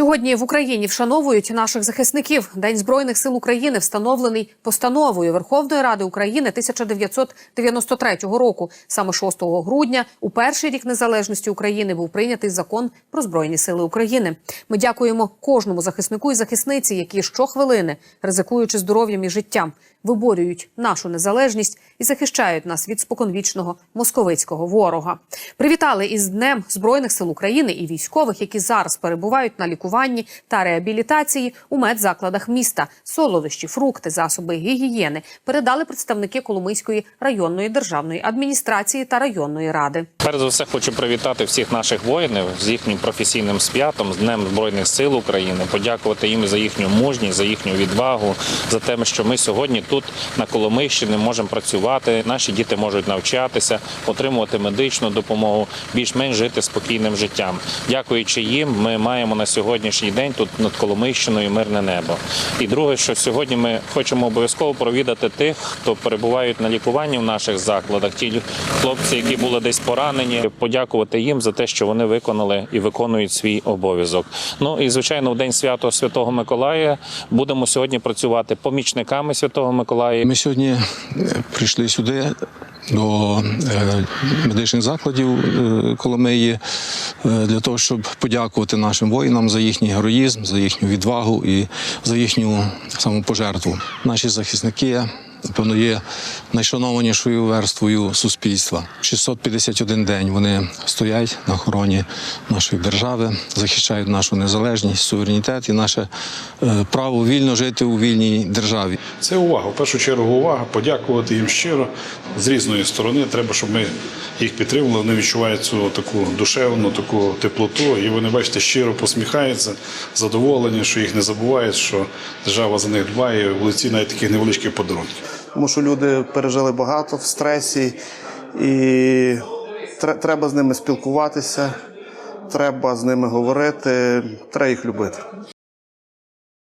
Сьогодні в Україні вшановують наших захисників. День збройних сил України встановлений постановою Верховної Ради України 1993 року. Саме 6 грудня, у перший рік незалежності України, був прийнятий закон про збройні сили України. Ми дякуємо кожному захиснику і захисниці, які щохвилини, ризикуючи здоров'ям і життям, виборюють нашу незалежність і захищають нас від споконвічного московицького ворога. Привітали із Днем Збройних сил України і військових, які зараз перебувають на лікуванні та реабілітації у медзакладах міста. Солодощі, фрукти, засоби гігієни передали представники Коломийської районної державної адміністрації та районної ради. Перш за все хочу привітати всіх наших воїнів з їхнім професійним святом, з Днем Збройних сил України, подякувати їм за їхню мужність, за їхню відвагу, за те, що ми сьогодні тут на Коломийщині можемо працювати. Наші діти можуть навчатися, отримувати медичну допомогу, більш-менш жити спокійним життям. Дякуючи їм, ми маємо на сьогоднішній день тут над Коломийщиною мирне небо. І друге, що сьогодні ми хочемо обов'язково провідати тих, хто перебувають на лікуванні в наших закладах, ті хлопці, які були десь поранені, подякувати їм за те, що вони виконали і виконують свій обов'язок. Ну і звичайно, в день свято Святого Миколая будемо сьогодні працювати помічниками Святого Миколая. Ми сьогодні прийшли сюди до е, медичних закладів е, Коломиї е, для того, щоб подякувати нашим воїнам за їхній героїзм, за їхню відвагу і за їхню самопожертву. Наші захисники. Напевно, є найшанованішою верствою суспільства. 651 день вони стоять на охороні нашої держави, захищають нашу незалежність, суверенітет і наше е, право вільно жити у вільній державі. Це увага. В першу чергу увага, подякувати їм щиро з різної сторони. Треба, щоб ми їх підтримували. Вони відчувають цю таку душевну, таку теплоту. І вони, бачите, щиро посміхаються, задоволені, що їх не забувають, що держава за них дбає. В лиці навіть таких невеличких подарунків. Тому що люди пережили багато в стресі, і треба з ними спілкуватися, треба з ними говорити, треба їх любити.